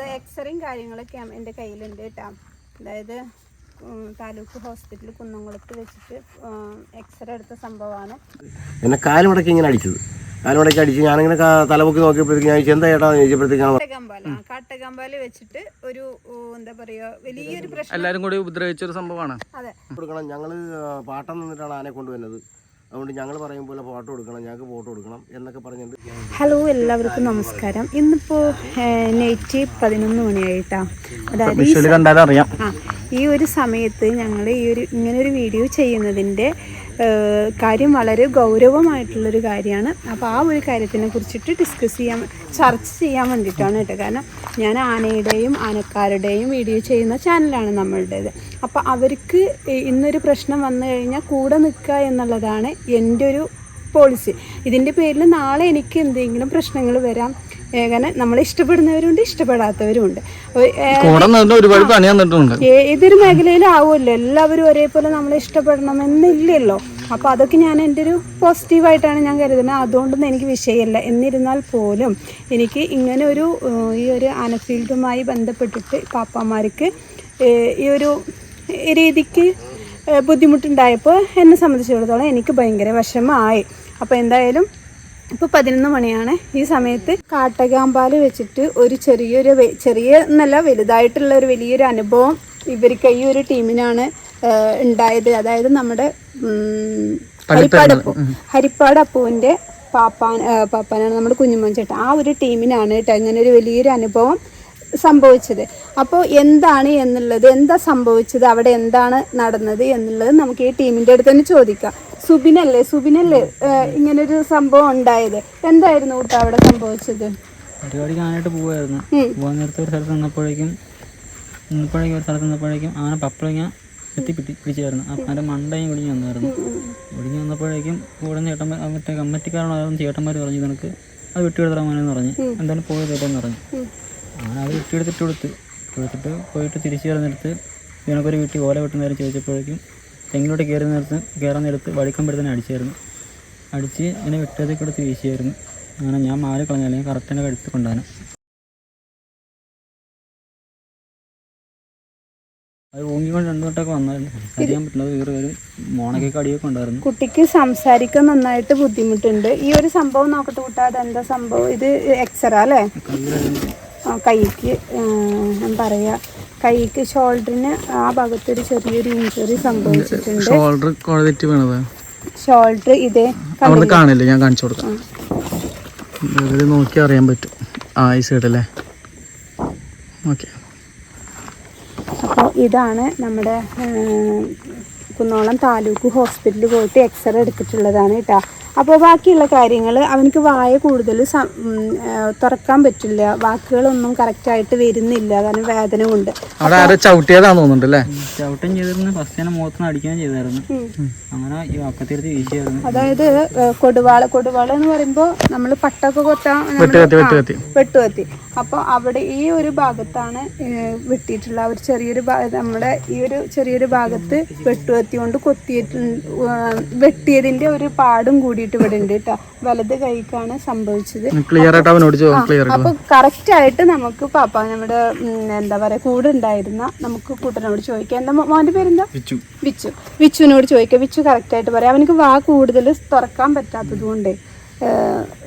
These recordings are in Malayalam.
ഇത് എക്സ്റേയും കാര്യങ്ങളൊക്കെ എന്റെ കയ്യിലുണ്ട് കേട്ടോ. അതായത് താലൂക്ക് ഹോസ്പിറ്റൽ കുന്നംകുളത്ത് വെച്ചിട്ട് എക്സ്റേ എടുത്ത സംഭവമാണ്. എന്നെ കാലുമടക്കി ഇങ്ങനെ അടിച്ചത്. കാലുമടക്കി അടിച്ച് ഞാനിങ്ങനെ തലമുക്കി നോക്കിയപ്പോഴത്തേക്ക് ഞാൻ എന്താ ചേട്ടാ? ചോദിച്ചപ്പോഴത്തേക്കാണ് കാട്ടകമ്പാല കാട്ടകമ്പാല വെച്ചിട്ട് ഒരു എന്താ പറയുക വലിയൊരു പ്രശ്നം. എല്ലാവരും കൂടി ഉപദ്രവിച്ച ഒരു സംഭവമാണ്. അതെ. കൊടുക്കണം. ഞങ്ങൾ പാട്ടം നിന്നിട്ടാണ് ആനെ കൊണ്ടുവന്നത് അതുകൊണ്ട് ഞങ്ങൾ പറയും പോലെ ഫോട്ടോ എടുക്കണം ഞങ്ങൾക്ക് ഫോട്ടോ എടുക്കണം എന്നൊക്കെ പറഞ്ഞിട്ട് ഹലോ എല്ലാവർക്കും നമസ്കാരം. ഇന്നിപ്പോൾ നൈറ്റ് പതിനൊന്ന് മണിയായിട്ടാ. അതായത് ഈ ഒരു സമയത്ത് ഞങ്ങൾ ഈ ഒരു ഇങ്ങനൊരു വീഡിയോ ചെയ്യുന്നതിന്റെ കാര്യം വളരെ ഗൗരവമായിട്ടുള്ളൊരു കാര്യമാണ്. അപ്പോൾ ആ ഒരു കാര്യത്തിനെ കുറിച്ചിട്ട് ഡിസ്കസ് ചെയ്യാൻ ചർച്ച ചെയ്യാൻ വേണ്ടിയിട്ടാണ് കേട്ടോ. കാരണം ഞാൻ ആനയുടെയും ആനക്കാരുടെയും വീഡിയോ ചെയ്യുന്ന ചാനലാണ് നമ്മളുടേത്. അപ്പോൾ അവർക്ക് ഇന്നൊരു പ്രശ്നം വന്നു കഴിഞ്ഞാൽ കൂടെ നിൽക്കുക എന്നുള്ളതാണ് എന്റെ ഒരു പോളിസി ഇതിന്റെ പേരിൽ നാളെ എനിക്ക് എന്തെങ്കിലും പ്രശ്നങ്ങൾ വരാം ഏഹ്, നമ്മൾ നമ്മളെ ഇഷ്ടപ്പെടുന്നവരുണ്ട് ഇഷ്ടപ്പെടാത്തവരുമുണ്ട്. ഏതൊരു മേഖലയിലും ആവുമല്ലോ ഒരുപാട് പണി തന്നിട്ടുണ്ട്. എല്ലാവരും ഒരേപോലെ നമ്മളെ ഇഷ്ടപ്പെടണമെന്നില്ലല്ലോ. അപ്പോൾ അതൊക്കെ ഞാൻ എന്റെ ഒരു പോസിറ്റീവായിട്ടാണ് ഞാൻ കരുതുന്നത്. അതുകൊണ്ടൊന്നും എനിക്ക് വിഷയമല്ല. എന്നിരുന്നാൽ പോലും എനിക്ക് ഇങ്ങനെ ഒരു ഈ ഒരു ആനഫീൽഡുമായി ബന്ധപ്പെട്ടിട്ട് പാപ്പാമാർക്ക് ഈ ഒരു രീതിക്ക് ബുദ്ധിമുട്ടുണ്ടായപ്പോൾ എന്നെ സംബന്ധിച്ചിടത്തോളം എനിക്ക് ഭയങ്കര വിഷമമായി. അപ്പോൾ എന്തായാലും ഇപ്പോൾ പതിനൊന്ന് മണിയാണ്. ഈ സമയത്ത് കാട്ടകാമ്പാൽ വെച്ചിട്ട് ഒരു ചെറിയൊരു ചെറിയ എന്നല്ല വലുതായിട്ടുള്ള ഒരു വലിയൊരു അനുഭവം ഇവർക്ക് ഈ ഒരു ടീമിനാണ് ഉണ്ടായത്. അതായത് നമ്മുടെ ഹരിപ്പാട് അപ്പു ഹരിപ്പാട് അപ്പുവിന്റെ പാപ്പാൻ പാപ്പാനാണ് നമ്മുടെ കുഞ്ഞുമോൻ ചേട്ടൻ ആ ഒരു ടീമിനാണ് കേട്ടോ ഇങ്ങനെ ഒരു വലിയൊരു അനുഭവം. സംഭവിച്ചത്. അപ്പോൾ എന്താണ് എന്നുള്ളത് എന്താ സംഭവിച്ചത് അവിടെ എന്താണ് നടന്നത് എന്നുള്ളത് നമുക്ക് ഈ ടീമിന്റെ അടുത്ത് തന്നെ ചോദിക്കാം. സുബിനല്ലേ? സുബിനല്ലേ ഇങ്ങനൊരു സംഭവം ഉണ്ടായത്? എന്തായിരുന്നു കൂട്ട അവിടെ സംഭവിച്ചത്? പരിപാടി കാണാനായിട്ട് പോവായിരുന്നു. പോകാൻ നേരത്തെ ഒരു സ്ഥലത്ത് നിന്നപ്പോഴേക്കും നിന്നപ്പോഴേക്കും ഒരു സ്ഥലത്ത് നിന്നപ്പോഴേക്കും ആന പപ്പളങ്ങ എത്തി പിടി പിടിച്ചായിരുന്നു. അതിന്റെ മണ്ടയും ഒടിഞ്ഞു വന്നായിരുന്നു. ഒടിഞ്ഞു വന്നപ്പോഴേക്കും കൂടെ ചേട്ടന്മാർ മറ്റേ കമ്മറ്റിക്കാരാണ് ചേട്ടന്മാർ പറഞ്ഞു നിനക്ക് അത് വെട്ടിയെടുത്താൽ മോനെന്ന് പറഞ്ഞു. എന്തായാലും പോയി എന്ന് പറഞ്ഞു. അങ്ങനെ വീട്ടി എടുത്തിട്ട് കൊടുത്ത്. കൊടുത്തിട്ട് പോയിട്ട് തിരിച്ചു വരുന്നിടത്ത് ഇവനൊക്കെ ഒരു വീട്ടിൽ ഓല വെട്ടുന്ന നേരം ചോദിച്ചപ്പോഴേക്കും തെങ്ങിലോട്ട് കയറി നേരത്ത് കയറാൻ നേരത്ത് തന്നെ അടിച്ചായിരുന്നു. അടിച്ച് എന്നെ വെട്ടത്തേക്ക് കൊടുത്ത് വീശിയായിരുന്നു. അങ്ങനെ ഞാൻ മാറി കളഞ്ഞ. അല്ലെങ്കിൽ കറക്റ്റ് തന്നെ കഴുത്ത് കൊണ്ടാണ്. അത് ഊങ്ങിക്കൊണ്ട് രണ്ടു വട്ടമൊക്കെ വന്നായിരുന്നു. അറിയാൻ പറ്റില്ല. വേറെ ഒരു മോണക്കൊക്കെ അടിയൊക്കെ ഉണ്ടായിരുന്നു. കുട്ടിക്ക് സംസാരിക്കാൻ നന്നായിട്ട് ബുദ്ധിമുട്ടുണ്ട്. ഈ ഒരു സംഭവം നോക്കട്ടെ കൂട്ടാതെ എന്താ സംഭവം? ഇത് എക്സറ അല്ലേ? കൈക്ക് ആ, ഞാൻ പറയാ കൈക്ക് ഷോൾഡറിന് ആ ഭാഗത്തൊരു ചെറിയൊരു ഇഞ്ചുറി സംഭവിച്ചിട്ടുണ്ട്. ഷോൾഡർ കുഴതെറ്റി വീണത്? ഷോൾഡർ ഇതേ അവിടെ കാണില്ല? ഞാൻ കാണിച്ചു കൊടുക്കാം. നോക്കി അറിയാൻ പറ്റും. ആ ഈ സൈഡല്ലേ ഓക്കെ. അപ്പോൾ ഇതാണ് നമ്മുടെ കുന്നോളം താലൂക്ക് ഹോസ്പിറ്റലിൽ പോയിട്ട് എക്സ്റേ എടുത്തിട്ടുള്ളതാണ് കേട്ടോ. അപ്പോൾ ബാക്കിയുള്ള കാര്യങ്ങൾ അവനക്ക് വായ കൂടുതൽ തുറക്കാൻ പറ്റില്ല. വാക്കുകളൊന്നും കറക്റ്റായിട്ട് വരുന്നില്ല. കാരണം വേദന കൊണ്ട്. അവിടെ ആരോ ചവിട്ടിയതാന്ന് തോന്നുന്നുണ്ട് അല്ലേ? ചവിട്ടം ചെയ്തിരുന്നു. ഫസ്റ്റ് തന്നെ മുഖത്തുനിന്ന് അടിക്കുകയും ചെയ്തായിരുന്നു. അങ്ങനെ ഈ അക്കത്തിരുത്തി വീശിയായിരുന്നു. അതായത് കൊടുവാള. കൊടുവാള എന്ന് പറയുമ്പോൾ നമ്മൾ പട്ടൊക്കെ കൊത്താൻ വെട്ടുകത്തി അപ്പോൾ അവിടെ ഈ ഒരു ഭാഗത്താണ് വെട്ടിയിട്ടുള്ള ഒരു ചെറിയൊരു നമ്മുടെ ഈ ഒരു ചെറിയൊരു ഭാഗത്ത് വെട്ടുകത്തി കൊണ്ട് കൊത്തിയിട്ട് വെട്ടിയതിന്റെ ഒരു പാടും കൂടിയിട്ട് ഇവിടെ ഉണ്ട് കേട്ടോ വലത് കൈക്കാണ് സംഭവിച്ചത്. ക്ലിയർ ആയിട്ട് അവനോട് ക്ലിയർ അപ്പൊ കറക്റ്റ് ആയിട്ട് നമുക്ക് പാപ്പ നമ്മുടെ എന്താ പറയാ കൂടെ ഉണ്ടായിരുന്ന നമുക്ക് കൂട്ടനോട് ചോദിക്കാം. എന്താ മോന്റെ പേരെന്താ? വിച്ചു. വിച്ചു. വിച്ചുവിനോട് ചോദിക്കാം. വിച്ചു കറക്റ്റ് ആയിട്ട് പറയാം. അവനക്ക് വാ കൂടുതൽ തുറക്കാൻ പറ്റാത്തത് കൊണ്ട്.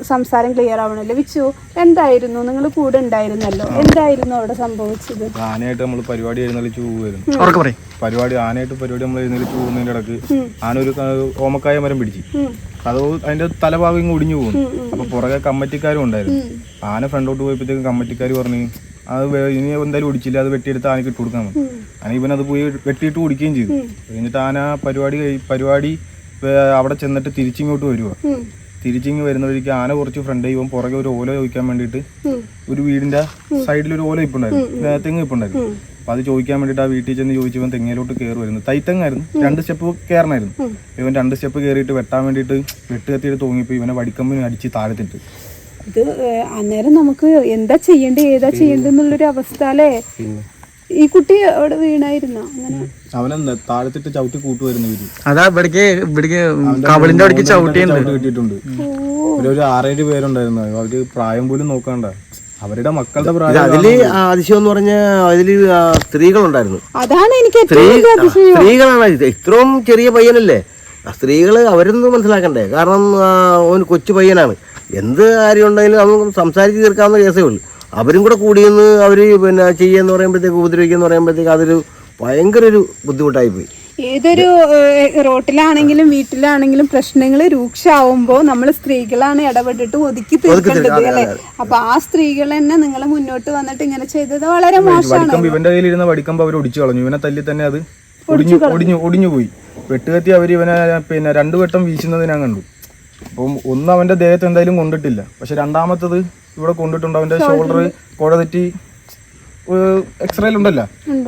സംസാരം ക്ലിയർ ആവണല്ലോ? വിച്ചു എന്തായിരുന്നു? നിങ്ങൾ കൂടെ ഉണ്ടായിരുന്നല്ലോ. എന്തായിരുന്നു അവിടെ സംഭവിച്ചത്? ആനയായിട്ട് നമ്മൾ പരിപാടി എഴുന്നള്ളിച്ച് പരിപാടി ആനയായിട്ട് പരിപാടി നമ്മൾ എഴുന്നള്ളിച്ച് പോകുന്നതിന്റെ ഇടയ്ക്ക്. ആന ഒരു ഓമക്കായ മരം പിടിച്ചു. അത് അതിന്റെ തലഭാഗം ഇങ്ങ് ഒടിഞ്ഞു പോകും അപ്പൊ പുറകെ കമ്മറ്റിക്കാരും ഉണ്ടായിരുന്നു. ആന ഫ്രണ്ടോട്ട് പോയപ്പോഴത്തേക്കും കമ്മറ്റിക്കാർ പറഞ്ഞു അത് ഇനി എന്തായാലും ഒടിച്ചില്ല അത് വെട്ടിയെടുത്ത് ആനക്ക് ഇട്ട് കൊടുക്കാൻ മതി അങ്ങനെ ഇവൻ അത് പോയി വെട്ടിയിട്ട് ഓടിക്കുകയും ചെയ്തു. എന്നിട്ട് ആന പരിപാടി പരിപാടി അവിടെ ചെന്നിട്ട് തിരിച്ചിങ്ങോട്ട് വരുക തിരിച്ചിങ്ങ് വരുന്ന വഴിക്ക് ആന കുറച്ച് ഫ്രണ്ട് ചെയ്യുമ്പോൾ പുറകെ ഒരു ഓല ചോദിക്കാൻ വേണ്ടിയിട്ട് ഒരു വീടിന്റെ സൈഡിൽ ഒരു ഓല ഇപ്പുണ്ടായിരുന്നു തെങ്ങ് ഇപ്പുണ്ടായിരുന്നു. അപ്പൊ അത് ചോദിക്കാൻ വേണ്ടിയിട്ട് ആ വീട്ടിൽ ചെന്ന് ചോദിച്ചവൻ തെങ്ങയിലോട്ട് കയറുമായിരുന്നു തൈത്തെങ്ങായിരുന്നു. രണ്ട് സ്റ്റെപ്പ് കയറണമായിരുന്നു ഇവൻ രണ്ട് സ്റ്റെപ്പ് കയറിയിട്ട് വെട്ടാൻ വേണ്ടിയിട്ട് വെട്ട് കത്തിയിട്ട് തോന്നിയപ്പോൾ ഇവനെ വടിക്കമ്പിന് അടിച്ച് താഴത്തിട്ട് ഇത് അന്നേരം നമുക്ക് എന്താ ചെയ്യേണ്ടത്? ഏതാ ചെയ്യണ്ടെന്നുള്ളൊരു അവസ്ഥ അല്ലേ? ഈ കുട്ടി അവിടെ വീണായിരുന്നോ? അങ്ങനെ. അവനെ താഴത്തിട്ട് ചവിട്ടി കൂട്ടുമായിരുന്നു വീട്ടിൽ അതാ ഇവിടേക്ക് ഇവിടേക്ക് കവളിന്റെ അവിടേക്ക് ചവിട്ടിയുണ്ട് ചവിട്ടി കിട്ടിയിട്ടുണ്ട് ഒരു ആറേഴ് പേരുണ്ടായിരുന്നു. അവർ പ്രായം പോലും നോക്കണ്ട. അവരുടെ മക്കളുടെ പ്രായം അതിൽ അതിശയം എന്ന് പറഞ്ഞ അതിൽ സ്ത്രീകളുണ്ടായിരുന്നു. അതാണ് എനിക്ക് സ്ത്രീകളാണ്. ഇത് ഇത്രയും ചെറിയ പയ്യനല്ലേ? ആ സ്ത്രീകൾ അവരൊന്നും മനസ്സിലാക്കണ്ടേ? കാരണം ഓൻ കൊച്ചു പയ്യനാണ്. എന്ത് കാര്യം ഉണ്ടെങ്കിലും നമുക്ക് സംസാരിച്ച് തീർക്കാവുന്ന കേസേ ഉള്ളൂ. അവരും കൂടെ കൂടിയെന്ന് അവർ പിന്നെ ചെയ്യാന്ന് പറയുമ്പോഴത്തേക്ക് ഉപദ്രവിക്കാന്ന് പറയുമ്പോഴത്തേക്ക് അതൊരു ഭയങ്കര ഒരു ബുദ്ധിമുട്ടായി പോയി ഏതൊരു റോട്ടിലാണെങ്കിലും വീട്ടിലാണെങ്കിലും പ്രശ്നങ്ങൾ രൂക്ഷമാവുമ്പോൾ നമ്മൾ സ്ത്രീകളാണ് ഇടപെട്ടിട്ട് ഒതുക്കി തീർക്കേണ്ടത് അല്ലേ? അപ്പൊ ആ സ്ത്രീകൾ തന്നെ നിങ്ങൾ മുന്നോട്ട് വന്നിട്ട് ഇങ്ങനെ ചെയ്തത് വളരെ മോശമാണ്. ഇവന്റെ കയ്യിലിരുന്ന വടിക്കമ്പ് അവർ ഒടിച്ചു കളഞ്ഞു. ഇവനെ തല്ലി തന്നെ അത് ഒടിഞ്ഞു ഒടിഞ്ഞു ഒടിഞ്ഞു പോയി. വെട്ടുകത്തി അവർ ഇവനെ പിന്നെ രണ്ടു വട്ടം വീശുന്നത് ഞാൻ കണ്ടു. അപ്പം ഒന്ന് അവന്റെ ദേഹത്ത് എന്തായാലും കൊണ്ടിട്ടില്ല. പക്ഷെ രണ്ടാമത്തത് ഇവിടെ കൊണ്ടിട്ടുണ്ട്. അവന്റെ ഷോൾഡർ കുഴ തെറ്റി എക്സ്റേയിൽ ഉണ്ടല്ലോ?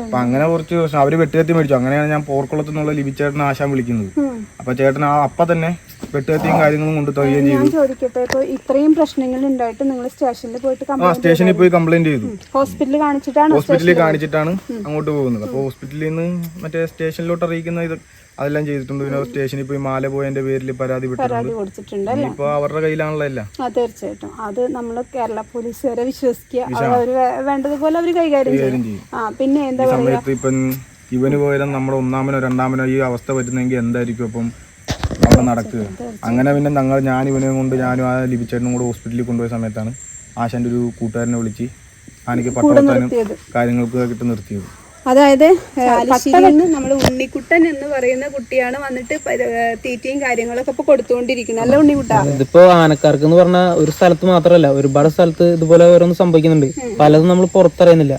അപ്പൊ അങ്ങനെ കുറച്ച് പ്രശ്നം. അവർ വെട്ടുകത്തി മേടിച്ചു. അങ്ങനെയാണ് ഞാൻ പോർക്കുളത്ത് നിന്നുള്ള ലിബിച്ചേട്ടൻ ആശാൻ വിളിക്കുന്നത്. അപ്പൊ ചേട്ടൻ ആ അപ്പ തന്നെ വെട്ടുകത്തിയും കാര്യങ്ങളും കൊണ്ട് തരികയും ചെയ്തു. ഞാൻ ചോദിക്കട്ടെ ഇപ്പൊ ഇത്രയും പ്രശ്നങ്ങൾ ഉണ്ടായിട്ട് നിങ്ങൾ സ്റ്റേഷനിൽ പോയിട്ട് ആ സ്റ്റേഷനിൽ പോയി കംപ്ലൈന്റ് ചെയ്തു. ഹോസ്പിറ്റലിൽ കാണിച്ചിട്ടാണ് ഹോസ്പിറ്റലിൽ കാണിച്ചിട്ടാണ് അങ്ങോട്ട് പോകുന്നത്. അപ്പൊ ഹോസ്പിറ്റലിൽ നിന്ന് മറ്റേ സ്റ്റേഷനിലോട്ട് അറിയിക്കുന്ന ഇത് അതെല്ലാം ചെയ്തിട്ടുണ്ട്. പിന്നെ സ്റ്റേഷനിൽ പോയി മാല പോയതിന്റെ പേരിൽ പരാതി വിട്ടിട്ടുണ്ട്. പരാതി കൊടുത്തിട്ടുണ്ട് ഇപ്പൊ അവരുടെ കയ്യിലാണല്ലോ അല്ല തീർച്ചയായിട്ടും. അത് നമ്മൾ കേരള പോലീസ് വരെ വിശ്വസിക്കുക. അവർ വേണ്ടതുപോലെ അവർ കൈകാര്യം ചെയ്യും. ആ പിന്നെ എന്താ പറയുക പറയാ? സമയത്ത് ഇപ്പം ഇവന് പോയാലും നമ്മുടെ ഒന്നാമനോ രണ്ടാമനോ ഈ അവസ്ഥ പറ്റുന്നെങ്കിൽ എന്തായിരിക്കും അപ്പം അവിടെ നടക്കുക? അങ്ങനെ പിന്നെ ഞങ്ങൾ ഞാൻ ഇവനെ കൊണ്ട് ഞാനും ആ ലിപിച്ചേട്ടനും കൂടെ ഹോസ്പിറ്റലിൽ കൊണ്ടുപോയ സമയത്താണ് ആശാന്റെ ഒരു കൂട്ടുകാരനെ വിളിച്ച് ആനയ്ക്ക് പട്ടവത്താനും കാര്യങ്ങൾക്ക് കിട്ടി നിർത്തിയത്. അതായത് നമ്മൾ ഉണ്ണിക്കുട്ടൻ എന്ന് പറയുന്ന കുട്ടിയാണ് വന്നിട്ട് തീറ്റയും കാര്യങ്ങളൊക്കെ ഇപ്പൊ കൊടുത്തുകൊണ്ടിരിക്കുന്നത് അല്ല ഉണ്ണിക്കുട്ട? ഇതിപ്പോ ആനക്കാർക്ക് എന്ന് പറഞ്ഞ ഒരു സ്ഥലത്ത് മാത്രമല്ല ഒരുപാട് സ്ഥലത്ത് ഇതുപോലെ ഓരോന്ന് സംഭവിക്കുന്നുണ്ട്. പലതും നമ്മൾ പുറത്തറിയുന്നില്ല.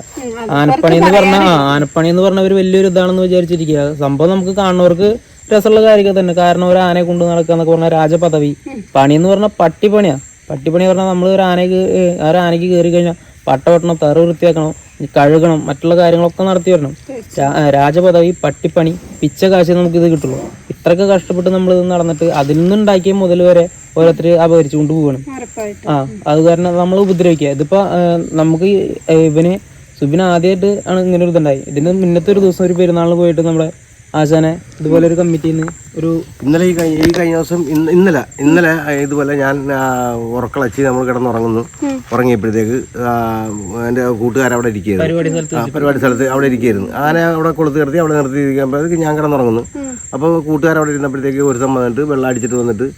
ആനപ്പണി എന്ന് പറഞ്ഞ ആനപ്പണി എന്ന് പറഞ്ഞ ഒരു വലിയൊരു ഇതാണെന്ന് വിചാരിച്ചിരിക്കുക. സംഭവം നമുക്ക് കാണുന്നവർക്ക് രസമുള്ള കാര്യമൊക്കെ തന്നെ. കാരണം ഒരു ആനയെ കൊണ്ട് നടക്കുക എന്നൊക്കെ പറഞ്ഞാൽ രാജപദവി. പണി എന്ന് പറഞ്ഞാൽ പട്ടിപ്പണിയാ. പട്ടിപ്പണി പറഞ്ഞാൽ നമ്മൾ ഒരു ആനയ്ക്ക് ആ ഒരു ആനയ്ക്ക് കയറി കഴിഞ്ഞാൽ പട്ട വെട്ടണം തറ വൃത്തിയാക്കണം കഴുകണം മറ്റുള്ള കാര്യങ്ങളൊക്കെ നടത്തി വരണം. രാജപദവി പട്ടിപ്പണി പിച്ച കാശ് നമുക്കിത് കിട്ടുള്ളൂ. ഇത്രയൊക്കെ കഷ്ടപ്പെട്ട് നമ്മൾ ഇത് നടന്നിട്ട് അതിൽ നിന്നുണ്ടാക്കിയ മുതൽ വരെ ഓരോരുത്തർ അപകരിച്ചുകൊണ്ട് ഉറപ്പായിട്ട്. ആ അത് കാരണം നമ്മൾ ഉപദ്രവിക്കുക. ഇതിപ്പോ നമുക്ക് ഇവന് സുബിന് ആദ്യമായിട്ട് ആണ് ഇങ്ങനെ ഒരു ഇതുണ്ടായി. ഇതിന് മുന്നത്തെ ഒരു ദിവസം ഒരു പെരുന്നാളിന് പോയിട്ട് നമ്മുടെ ആശാനെ ഇതുപോലെ ഒരു കമ്മിറ്റിന്ന് നിന്ന് ഒരു ഇന്നലെ ഈ കഴിഞ്ഞ ഈ കഴിഞ്ഞ ദിവസം ഇന്ന് ഇന്നലെ ഇന്നലെ ഇതുപോലെ ഞാൻ ഉറക്കളച്ച് നമ്മൾ കിടന്നുറങ്ങുന്നു. ഉറങ്ങിയപ്പോഴത്തേക്ക് എന്റെ കൂട്ടുകാർ അവിടെ ഇരിക്കുകയായിരുന്നു. പരിപാടി സ്ഥലത്ത് അവിടെ ഇരിക്കുകയായിരുന്നു. ആന അവിടെ കൊളുത്ത് കിടത്തി അവിടെ നിർത്തി ഇരിക്കുമ്പോഴത്തേക്ക് ഞാൻ കിടന്നുറങ്ങുന്നു. അപ്പോൾ കൂട്ടുകാർ അവിടെ ഇരുന്നപ്പോഴത്തേക്ക് ഒരുത്തം വന്നിട്ട് വെള്ളം അടിച്ചിട്ട് വന്നിട്ട്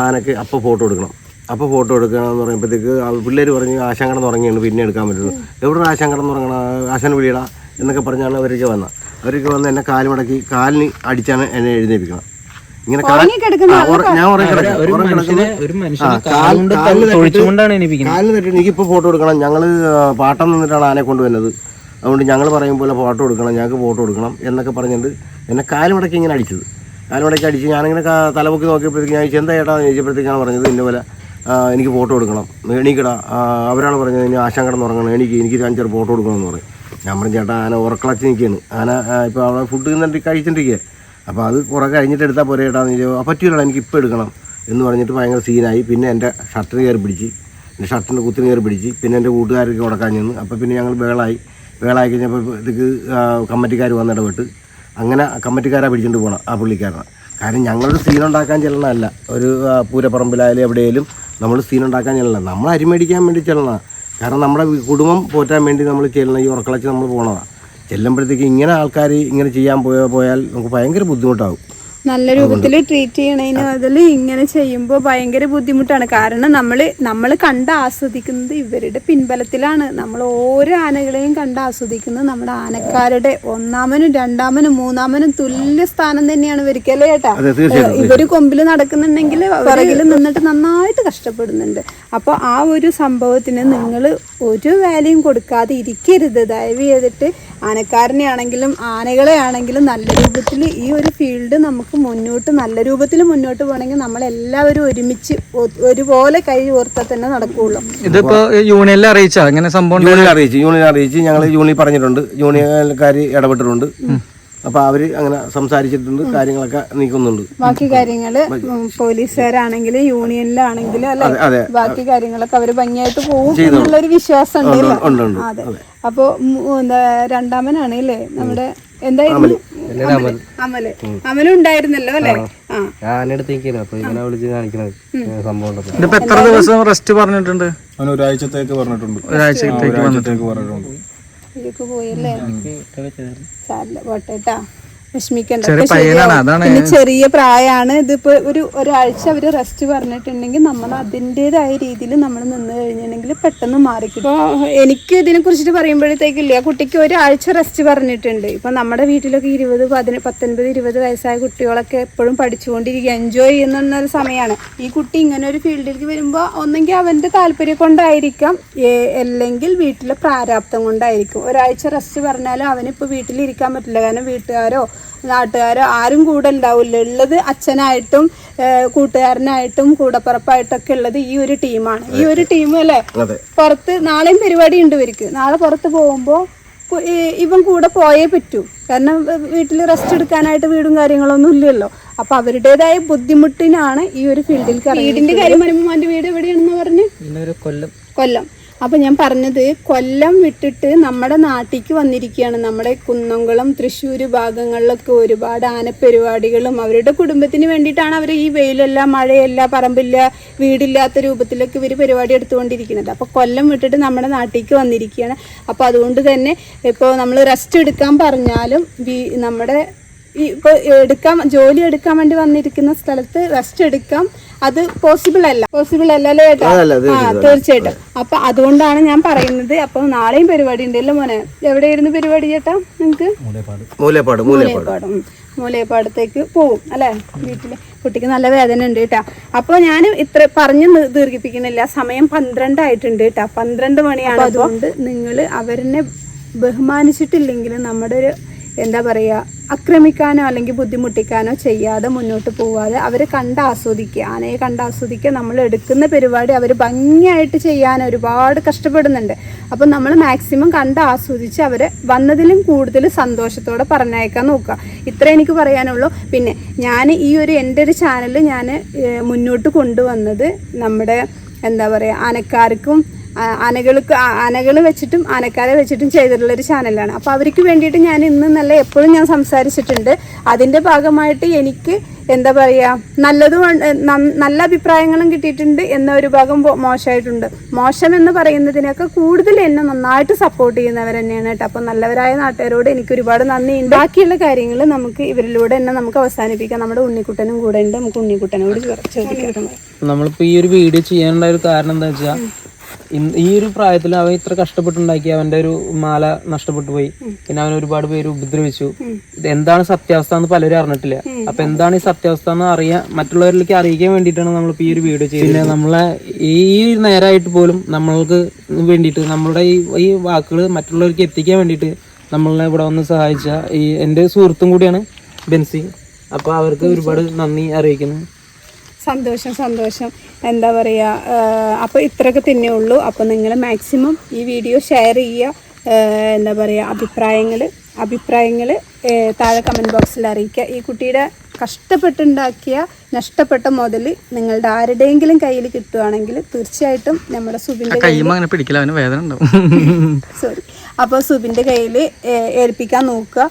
ആനക്ക് അപ്പോൾ ഫോട്ടോ എടുക്കണം. അപ്പോൾ ഫോട്ടോ എടുക്കണം എന്ന് പറയുമ്പോഴത്തേക്ക് പിള്ളേർ പറഞ്ഞ് ആശാൻ കിടന്നുറങ്ങിയാണ് പിന്നെ എടുക്കാൻ പറ്റുള്ളൂ. എവിടെ ആശാൻ കിടന്നുറങ്ങണം ആശാൻ വിളിയടാ. എന്നൊക്കെ പറഞ്ഞാണ് അവരൊക്കെ വന്നത്. അവരൊക്കെ വന്ന് എന്നെ കാൽ മടക്കി കാലിന് അടിച്ചാണ് എന്നെ എഴുന്നേപ്പിക്കണം ഇങ്ങനെ ഞാൻ ഉറങ്ങി കിടക്കും. ഒരു മനുഷ്യനെ ഒരു മനുഷ്യനെ കാലുകൊണ്ട് കാലിന് തട്ടി എനിക്കിപ്പോ ഫോട്ടോ എടുക്കണം. ഞങ്ങൾ പാട്ടം നിന്നിട്ടാണ് ആനെ കൊണ്ടുവന്നത് അതുകൊണ്ട് ഞങ്ങൾ പറയും പോലെ ഫോട്ടോ എടുക്കണം. ഞങ്ങൾക്ക് ഫോട്ടോ എടുക്കണം എന്നൊക്കെ പറഞ്ഞിട്ട് എന്നെ കാൽ മടക്കി ഇങ്ങനെ അടിച്ചത്. കാൽ മടക്കി അടിച്ച് ഞാനിങ്ങനെ തലപൊക്കി നോക്കിയപ്പോഴത്തേക്ക് ഞാൻ ചോദിച്ചു, എന്താ ചേട്ടാ ചോദിച്ചപ്പോഴത്തേക്കാണ് പറഞ്ഞത് ഇന്ന പോലെ എനിക്ക് ഫോട്ടോ എടുക്കണം. എണീക്കടാ. അവരാണ് പറഞ്ഞത് ഇനി ആശാൻ കിടന്ന് ഉറങ്ങണം എനിക്ക് എനിക്ക് അഞ്ചാറ് ഫോട്ടോ എടുക്കണം എന്ന് പറയും. ഞാൻ ചേട്ടാ ആന ഉറക്കളച്ച് നിൽക്കുകയാണ്. ആന ഇപ്പോൾ അവിടെ ഫുഡ് തിന്നിട്ട് കഴിച്ചിട്ടിരിക്കുക അപ്പോൾ അത് കുറേ കഴിഞ്ഞിട്ട് എടുത്താൽ പോരെ ചേട്ടാ എന്ന് ചോദിച്ചു പറ്റില്ല എനിക്ക് ഇപ്പോൾ എടുക്കണം. എന്ന് പറഞ്ഞിട്ട് ഭയങ്കര സീനായി പിന്നെ എന്റെ ഷർട്ടിന് കയറി പിടിച്ച് എന്റെ ഷർട്ടിന്റെ കുത്തിന് കയറി പിടിച്ച് പിന്നെ എന്റെ കൂട്ടുകാരൊക്കെ ഉടക്കാൻ ചെന്ന് അപ്പോൾ പിന്നെ ഞങ്ങൾ വേളായി. വേളായി കഴിഞ്ഞപ്പോൾ ഇതൊക്കെ കമ്മറ്റിക്കാർ വന്ന് ഇടപെട്ട്. അങ്ങനെ കമ്മറ്റിക്കാരാണ് പിടിച്ചിട്ട് പോകണം ആ പുള്ളിക്കാരനെ. കാരണം ഞങ്ങളൊരു സീൻ ഉണ്ടാക്കാൻ ചെല്ലണമല്ല ഒരു പൂരപ്പറമ്പിലായാലും എവിടെയായാലും നമ്മൾ സീൻ ഉണ്ടാക്കാൻ ചെല്ലണം നമ്മൾ അരിമേടിക്കാൻ വേണ്ടി ചെല്ലണം കാരണം നമ്മുടെ കുടുംബം പോറ്റാൻ വേണ്ടി നമ്മൾ ചെല്ലണം ഈ ഉറക്കളച്ച് നമ്മൾ പോകണതാണ് ചെല്ലുമ്പോഴത്തേക്ക് ഇങ്ങനെ ആൾക്കാർ ഇങ്ങനെ ചെയ്യാൻ പോയാൽ നമുക്ക് ഭയങ്കര ബുദ്ധിമുട്ടാവും നല്ല രൂപത്തിൽ ട്രീറ്റ് ചെയ്യണതിന് അതിൽ ഇങ്ങനെ ചെയ്യുമ്പോൾ ഭയങ്കര ബുദ്ധിമുട്ടാണ്. കാരണം നമ്മൾ നമ്മൾ കണ്ട് ആസ്വദിക്കുന്നത് ഇവരുടെ പിൻബലത്തിലാണ്. നമ്മൾ ഓരോ ആനകളെയും കണ്ട് ആസ്വദിക്കുന്നത് നമ്മുടെ ആനക്കാരുടെ ഒന്നാമനും രണ്ടാമനും മൂന്നാമനും തുല്യ സ്ഥാനം തന്നെയാണ് ഇവർക്കല്ലേ ചേട്ടാ ഇവർ കൊമ്പിൽ നടക്കുന്നുണ്ടെങ്കിൽ പിറകിൽ നിന്നിട്ട് നന്നായിട്ട് കഷ്ടപ്പെടുന്നുണ്ട്. അപ്പോൾ ആ ഒരു സംഭവത്തിന് നിങ്ങൾ ഒരു വാല്യൂം കൊടുക്കാതെ ഇരിക്കരുത്. ദയവ് ചെയ്തിട്ട് ആനക്കാരനെ ആണെങ്കിലും ആനകളെ ആണെങ്കിലും നല്ല രൂപത്തിൽ ഈ ഒരു ഫീൽഡ് നമുക്ക് മുന്നോട്ട് നല്ല രൂപത്തിൽ മുന്നോട്ട് പോകണമെങ്കിൽ നമ്മളെല്ലാവരും ഒരുമിച്ച് ഒരുപോലെ കൈ ഓർത്താൽ തന്നെ നടക്കുകയുള്ളൂ ഇതിപ്പോ യൂണിയനിൽ അറിയിച്ചാ? ഇങ്ങനെ സംഭവം ഉണ്ട്? യൂണിയൻ അറിയിച്ചു യൂണിയൻ അറിയിച്ച് ഞങ്ങൾ യൂണിയൻ പറഞ്ഞിട്ടുണ്ട്. യൂണിയൻകാർ ഇടപെട്ടിട്ടുണ്ട്. അപ്പൊ അവർ അങ്ങനെ സംസാരിച്ചിട്ടുണ്ട് കാര്യങ്ങളൊക്കെ നീക്കുന്നുണ്ട്. ബാക്കി കാര്യങ്ങൾ പോലീസുകാരാണെങ്കിലും യൂണിയനിലാണെങ്കിലും അല്ലെ? ബാക്കി കാര്യങ്ങളൊക്കെ അവർ ഭംഗിയായിട്ട് പോകും എന്നുള്ളൊരു വിശ്വാസം ഉണ്ട് അപ്പൊ എന്താ രണ്ടാമനാണ് അല്ലേ? നമ്മുടെ എന്തായിരുന്നു? അമൽ അമൽ. ഉണ്ടായിരുന്നല്ലോ അല്ലേ? ആ. ഞാനെടുത്തേക്കാണ് അപ്പൊ ഇവനെ വിളിച്ച് കാണിക്കണത്. ഇങ്ങനെ സംഭവം. ഇതിപ്പോ എത്ര ദിവസം റെസ്റ്റ് പറഞ്ഞിട്ടുണ്ട്? അവൻ ഒരാഴ്ചത്തേക്ക് പറഞ്ഞിട്ടുണ്ട്. ഒരാഴ്ചത്തേക്ക് പറഞ്ഞിട്ടുണ്ട്. പോയല്ലേ സാരില്ല പോട്ടെ കേട്ടാ വിഷമിക്കണ്ട. പിന്നെ ചെറിയ പ്രായമാണ്. ഇതിപ്പോ ഒരു ഒരാഴ്ച അവർ റെസ്റ്റ് പറഞ്ഞിട്ടുണ്ടെങ്കിൽ നമ്മൾ അതിന്റെതായ രീതിയിൽ നമ്മൾ നിന്ന് കഴിഞ്ഞിട്ടുണ്ടെങ്കിൽ പെട്ടെന്ന് മാറിക്കിട്ടും. ഇപ്പൊ എനിക്ക് ഇതിനെ കുറിച്ചിട്ട് പറയുമ്പോഴത്തേക്കില്ല കുട്ടിക്ക് ഒരാഴ്ച റെസ്റ്റ് പറഞ്ഞിട്ടുണ്ട്. ഇപ്പൊ നമ്മുടെ വീട്ടിലൊക്കെ ഇരുപത് പതിന പത്തൊൻപത് ഇരുപത് വയസ്സായ കുട്ടികളൊക്കെ എപ്പോഴും പഠിച്ചുകൊണ്ടിരിക്കുക എൻജോയ് ചെയ്യുന്ന ഒരു സമയമാണ്. ഈ കുട്ടി ഇങ്ങനെ ഒരു ഫീൽഡിലേക്ക് വരുമ്പോൾ ഒന്നെങ്കിൽ അവന്റെ താല്പര്യം കൊണ്ടായിരിക്കാം അല്ലെങ്കിൽ വീട്ടിലെ പ്രാരാബ്ദം കൊണ്ടായിരിക്കും. ഒരാഴ്ച റെസ്റ്റ് പറഞ്ഞാലും അവനിപ്പോൾ വീട്ടിലിരിക്കാൻ പറ്റില്ല. കാരണം വീട്ടുകാരോ നാട്ടുകാരോ ആരും കൂടെ ഉണ്ടാവില്ല. ഉള്ളത് അച്ഛനായിട്ടും കൂട്ടുകാരനായിട്ടും കൂടപ്പുറപ്പായിട്ടൊക്കെ ഉള്ളത് ഈ ഒരു ടീമാണ്. ഈ ഒരു ടീം അല്ലേ? അതെ. പുറത്ത് നാളെയും പരിപാടി ഉണ്ട് ഇവർക്ക്. നാളെ പുറത്ത് പോകുമ്പോൾ ഇവൻ കൂടെ പോയേ പറ്റൂ. കാരണം വീട്ടിൽ റെസ്റ്റ് എടുക്കാനായിട്ട് വീടും കാര്യങ്ങളൊന്നും ഇല്ലല്ലോ. അപ്പൊ അവരുടേതായ ബുദ്ധിമുട്ടിനാണ് ഈ ഒരു ഫീൽഡിൽ വീടിന്റെ കാര്യം വരുമ്പോൾ വീട് എവിടെയാണെന്ന് പറഞ്ഞു? കൊല്ലം. കൊല്ലം. അപ്പൊ ഞാൻ പറഞ്ഞത് കൊല്ലം വിട്ടിട്ട് നമ്മുടെ നാട്ടിലേക്ക് വന്നിരിക്കുകയാണ്. നമ്മുടെ കുന്നംകുളം തൃശ്ശൂർ ഭാഗങ്ങളിലൊക്കെ ഒരുപാട് ആനപ്പരിപാടികളും അവരുടെ കുടുംബത്തിന് വേണ്ടിയിട്ടാണ് അവർ ഈ വെയിലല്ല മഴയല്ല പറമ്പില്ല വീടില്ലാത്ത രൂപത്തിലൊക്കെ ഇവർ പരിപാടി എടുത്തുകൊണ്ടിരിക്കുന്നത്. അപ്പോൾ കൊല്ലം വിട്ടിട്ട് നമ്മുടെ നാട്ടിലേക്ക് വന്നിരിക്കുകയാണ്. അപ്പോൾ അതുകൊണ്ട് തന്നെ ഇപ്പോൾ നമ്മൾ റെസ്റ്റ് എടുക്കാൻ പറഞ്ഞാലും നമ്മുടെ ഈ ഇപ്പൊ എടുക്കാൻ ജോലി എടുക്കാൻ വേണ്ടി വന്നിരിക്കുന്ന സ്ഥലത്ത് റെസ്റ്റ് എടുക്കാം. അത് പോസിബിൾ അല്ല. പോസിബിൾ അല്ലല്ലേ ചേട്ടാ ആ തീർച്ചയായിട്ടും. അപ്പൊ അതുകൊണ്ടാണ് ഞാൻ പറയുന്നത് അപ്പൊ നാളെയും പരിപാടി ഉണ്ടല്ലോ മോനെ. എവിടെയായിരുന്നു പരിപാടി ചേട്ടാ നിങ്ങക്ക്? മൂലേപ്പാട്. മൂലേപ്പാട് മൂലയപ്പാടും മൂലയപ്പാടത്തേക്ക് പോവും അല്ലെ? വീട്ടിൽ. കുട്ടിക്ക് നല്ല വേദന ഉണ്ട് കേട്ടാ. അപ്പൊ ഞാൻ ഇത്ര പറഞ്ഞു ദീർഘിപ്പിക്കുന്നില്ല. സമയം പന്ത്രണ്ടായിട്ടുണ്ട് കേട്ടാ. പന്ത്രണ്ട് മണിയാണ്. അതുകൊണ്ട് നിങ്ങൾ അവരെ ബഹുമാനിച്ചിട്ടില്ലെങ്കിൽ നമ്മുടെ ഒരു എന്താ പറയുക ആക്രമിക്കാനോ അല്ലെങ്കിൽ ബുദ്ധിമുട്ടിക്കാനോ ചെയ്യാതെ മുന്നോട്ട് പോവാതെ അവർ കണ്ട് ആസ്വദിക്കുക ആനയെ കണ്ട് ആസ്വദിക്കുക നമ്മൾ എടുക്കുന്ന പരിപാടി അവർ ഭംഗിയായിട്ട് ചെയ്യാൻ ഒരുപാട് കഷ്ടപ്പെടുന്നുണ്ട്. അപ്പം നമ്മൾ മാക്സിമം കണ്ട് ആസ്വദിച്ച് അവർ വന്നതിലും കൂടുതൽ സന്തോഷത്തോടെ പറഞ്ഞയക്കാൻ നോക്കുക. ഇത്ര എനിക്ക് പറയാനുള്ളൂ. പിന്നെ ഞാൻ ഈ ഒരു എന്റെ ഒരു ചാനൽ ഞാൻ മുന്നോട്ട് കൊണ്ടുവന്നത് നമ്മുടെ എന്താ പറയുക ആനക്കാർക്കും ആനകൾക്ക് ആനകൾ വെച്ചിട്ടും ആനക്കാരെ വെച്ചിട്ടും ചെയ്തിട്ടുള്ള ഒരു ചാനലാണ്. അപ്പോൾ അവർക്ക് വേണ്ടിയിട്ട് ഞാൻ ഇന്ന് നല്ല എപ്പോഴും ഞാൻ സംസാരിച്ചിട്ടുണ്ട്. അതിന്റെ ഭാഗമായിട്ട് എനിക്ക് എന്താ പറയുക നല്ലതും നല്ല അഭിപ്രായങ്ങളും കിട്ടിയിട്ടുണ്ട് എന്ന ഒരു ഭാഗം മോശമായിട്ടുണ്ട്. മോശം എന്ന് പറയുന്നതിനൊക്കെ കൂടുതൽ എന്നെ നന്നായിട്ട് സപ്പോർട്ട് ചെയ്യുന്നവർ തന്നെയാണ് കേട്ടോ. അപ്പം നല്ലവരായ നാട്ടുകാരോട് എനിക്ക് ഒരുപാട് നന്ദിയുണ്ട്. ബാക്കിയുള്ള കാര്യങ്ങൾ നമുക്ക് ഇവരിലൂടെ തന്നെ നമുക്ക് അവസാനിപ്പിക്കാം. നമ്മുടെ ഉണ്ണിക്കുട്ടനും കൂടെ ഉണ്ട്. നമുക്ക് ഉണ്ണിക്കുട്ടനോട് ചോദിക്കാം. നമ്മളിപ്പോ ഈ ഒരു വീഡിയോ ചെയ്യാനുള്ള ഒരു കാരണം എന്താ വെച്ചാൽ ഈ ഒരു പ്രായത്തിൽ അവൻ ഇത്ര കഷ്ടപ്പെട്ടുണ്ടാക്കി അവന്റെ ഒരു മാല നഷ്ടപ്പെട്ടു പോയി. പിന്നെ അവൻ ഒരുപാട് പേര് ഉപദ്രവിച്ചു. ഇത് എന്താണ് സത്യാവസ്ഥ എന്ന് പലരും അറിഞ്ഞിട്ടില്ല. അപ്പൊ എന്താണ് ഈ സത്യാവസ്ഥ എന്ന് അറിയാൻ മറ്റുള്ളവരിലേക്ക് അറിയിക്കാൻ വേണ്ടിയിട്ടാണ് നമ്മൾ ഈ ഒരു വീഡിയോ ചെയ്യുന്നത് പിന്നെ നമ്മളെ ഈ നേരമായിട്ട് പോലും നമ്മൾക്ക് വേണ്ടിയിട്ട് നമ്മുടെ ഈ ഈ വാക്കുകൾ മറ്റുള്ളവർക്ക് എത്തിക്കാൻ വേണ്ടിയിട്ട് നമ്മളെ ഇവിടെ വന്ന് സഹായിച്ച ഈ എന്റെ സുഹൃത്തും കൂടിയാണ് ബെൻസി. അപ്പോൾ അവർക്ക് ഒരുപാട് നന്ദി അറിയിക്കുന്നു. സന്തോഷം സന്തോഷം. എന്താ പറയുക അപ്പോൾ ഇത്രയൊക്കെ തന്നെ ഉള്ളൂ. അപ്പോൾ നിങ്ങൾ മാക്സിമം ഈ വീഡിയോ ഷെയർ ചെയ്യുക. എന്താ പറയുക അഭിപ്രായങ്ങൾ അഭിപ്രായങ്ങൾ താഴെ കമന്റ് ബോക്സിൽ അറിയിക്കുക. ഈ കുട്ടിയുടെ കഷ്ടപ്പെട്ടുണ്ടാക്കിയ നഷ്ടപ്പെട്ട മുതൽ നിങ്ങളുടെ ആരുടെയെങ്കിലും കയ്യിൽ കിട്ടുവാണെങ്കിൽ തീർച്ചയായിട്ടും നമ്മുടെ സുബിന്റെ കയ്യിൽ അങ്ങനെ പിടിക്കില്ല അവന് വേദന ഉണ്ടാവും. സോറി അപ്പോൾ സുബിന്റെ കയ്യിൽ ഏൽപ്പിക്കാൻ നോക്കുക.